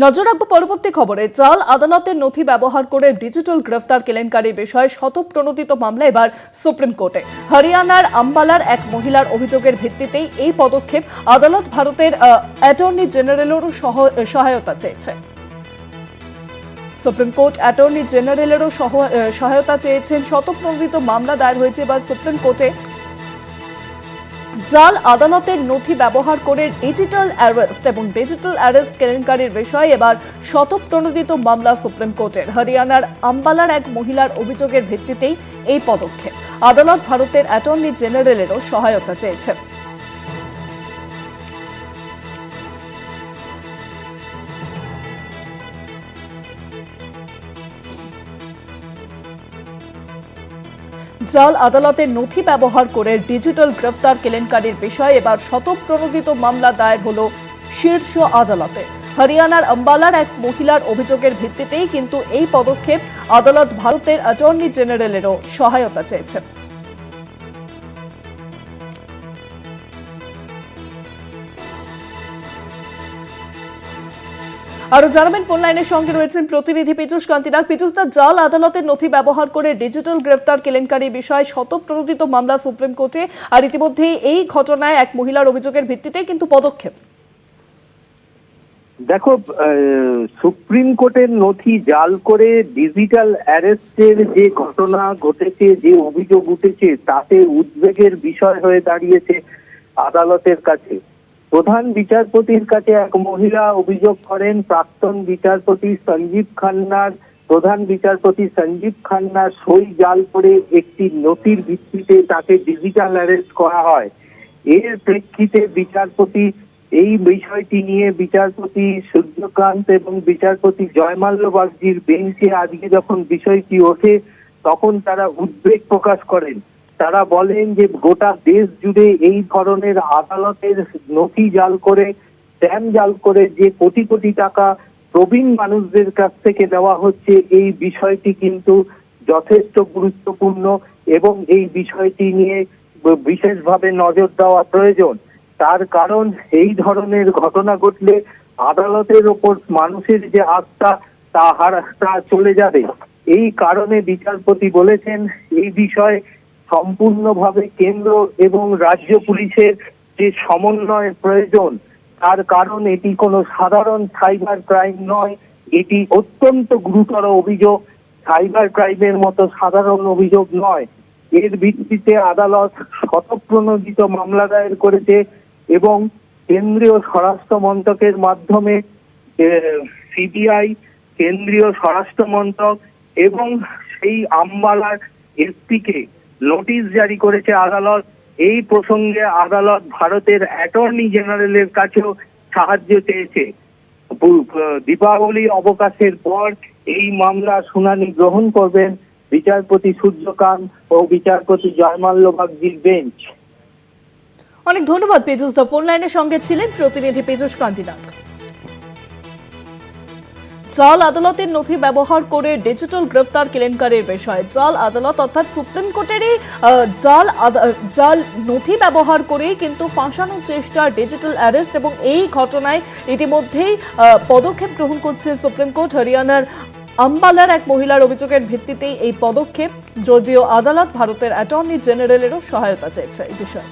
নজর রাখব পরবর্তী খবরে। জাল আদালতের নথি ব্যবহার করে ডিজিটাল গ্রেফতার কেলেঙ্কারি বিষয়ে শতপ্রণোদিত মামলা এবার সুপ্রিম কোর্টে। হরিয়ানার আম্বালার এক মহিলার অভিযোগের ভিত্তিতেই এই পদক্ষেপ আদালত ভারতের অ্যাটর্নি জেনারেলেরও সহ- সহায়তা চেয়েছে। সুপ্রিম কোর্ট অ্যাটর্নি জেনারেলেরও সহ- সহায়তা চেয়েছেন। শতপ্রণোদিত মামলা দায়ের হয়েছে এবার সুপ্রিম কোর্টে। জাল আদালতের নথি ব্যবহার করে ডিজিটাল অ্যারেস্ট এবং ডিজিটাল অ্যারেস্ট কেলেঙ্কারির বিষয়ে এবার শতপ্রণোদিত মামলা সুপ্রিম কোর্টের। হরিয়ানার আম্বালার এক মহিলার অভিযোগের ভিত্তিতেই এই পদক্ষেপ। আদালত ভারতের অ্যাটর্নি জেনারেলেরও সহায়তা চেয়েছে। জাল আদালতের নথি ব্যবহার করে ডিজিটাল গ্রেফতার কেলেঙ্কারির বিষয়ে এবার শতপ্রণোদিত মামলা দায়ের হল শীর্ষ আদালতে। হরিয়ানার আম্বালার এক মহিলার অভিযোগের ভিত্তিতেই কিন্তু এই পদক্ষেপ আদালত ভারতের অ্যাটর্নি জেনারেলেরও সহায়তা চেয়েছে আরও জানাবেন ফোন লাইনের সঙ্গে রয়েছেন প্রতিনিধি পীযুষ কান্তিনাথ পীযুষ দা, জাল আদালতের নথি ব্যবহার করে ডিজিটাল গ্রেফতার কেলেঙ্কারি বিষয়ে শতপ্রণোদিত মামলা সুপ্রিম কোর্টে, আর ইতিমধ্যেই এই ঘটনায় এক মহিলার অভিযোগের ভিত্তিতে কিন্তু পদক্ষেপ। দেখো সুপ্রিম কোর্টের নথি জাল করে ডিজিটাল অ্যারেস্টের যে ঘটনা ঘটেছে, যে অভিযোগ উঠেছে, তাতে উদ্বেগের বিষয় হয়ে দাঁড়িয়েছে আদালতের কাছে। প্রধান বিচারপতির কাছে এক মহিলা অভিযোগ করেন, প্রাক্তন বিচারপতি সঞ্জীব খান্নার, প্রধান বিচারপতি সঞ্জীব খান্নার সই জাল করে একটি নথির ভিত্তিতে তাকে ডিজিটাল অ্যারেস্ট করা হয়। এর প্রেক্ষিতে বিচারপতি এই বিষয়টি নিয়ে বিচারপতি সূর্যকান্ত এবং বিচারপতি জয়মাল্য বাগজির বেঞ্চে আজকে যখন বিষয়টি ওঠে, তখন তারা উদ্বেগ প্রকাশ করেন। তারা বলেন যে গোটা দেশ জুড়ে এই ধরনের আদালতের নথি জাল করে স্ট্যাম্প জাল করে যে কোটি কোটি টাকা প্রবীণ মানুষদের কাছ থেকে দেওয়া হচ্ছে, এই বিষয়টি কিন্তু যথেষ্ট গুরুত্বপূর্ণ এবং এই বিষয়টি নিয়ে বিশেষভাবে নজর দেওয়া প্রয়োজন। তার কারণ এই ধরনের ঘটনা ঘটলে আদালতের ওপর মানুষের যে আস্থা তা হারা চলে যাবে। এই কারণে বিচারপতি বলেছেন, এই বিষয়ে সম্পূর্ণভাবে কেন্দ্র এবং রাজ্য পুলিশের যে সমন্বয়ের প্রয়োজন, তার কারণ এটি কোনো সাধারণ সাইবার ক্রাইম নয়। এটি অত্যন্ত গুরুতর অভিযোগ। সাইবার ক্রাইমের মতো সাধারণ অভিযোগ নয়। এর ভিত্তিতে আদালত শতপ্রণোদিত মামলা দায়ের করেছে এবং কেন্দ্রীয় স্বরাষ্ট্র মন্ত্রকের মাধ্যমে সিবিআই, কেন্দ্রীয় স্বরাষ্ট্র মন্ত্রক এবং সেই আম্বালার এসপিকে নোটিশ জারি করেছে আদালত। এই প্রসঙ্গে আদালত ভারতের অ্যাটর্নি জেনারেলের কাছেও সাহায্য চেয়েছে। দীপাবলি অবকাশের পর এই মামলা শুনানি গ্রহণ করবেন বিচারপতি সূর্যকান্ত ও বিচারপতি জয়মাল্য বাগজির বেঞ্চ। অনেক ধন্যবাদ পীযুষ দা। ফোন লাইনের সঙ্গে ছিলেন প্রতিনিধি পীযুষ কান্তিনাথ জাল আদালতের নথি ব্যবহার করে ডিজিটাল গ্রেফতার কেলেঙ্কারির বিষয়ে। জাল আদালত অর্থাৎ সুপ্রিম কোর্টেরই জাল জাল নথি ব্যবহার করেই কিন্তু ফাঁসানোর চেষ্টা, ডিজিটাল অ্যারেস্ট এবং এই ঘটনায় ইতিমধ্যেই পদক্ষেপ গ্রহণ করছে সুপ্রিম কোর্ট। হরিয়ানার আম্বালার এক মহিলার অভিযোগের ভিত্তিতেই এই পদক্ষেপ। যদিও আদালত ভারতের অ্যাটর্নি জেনারেলেরও সহায়তা চেয়েছে এই বিষয়ে।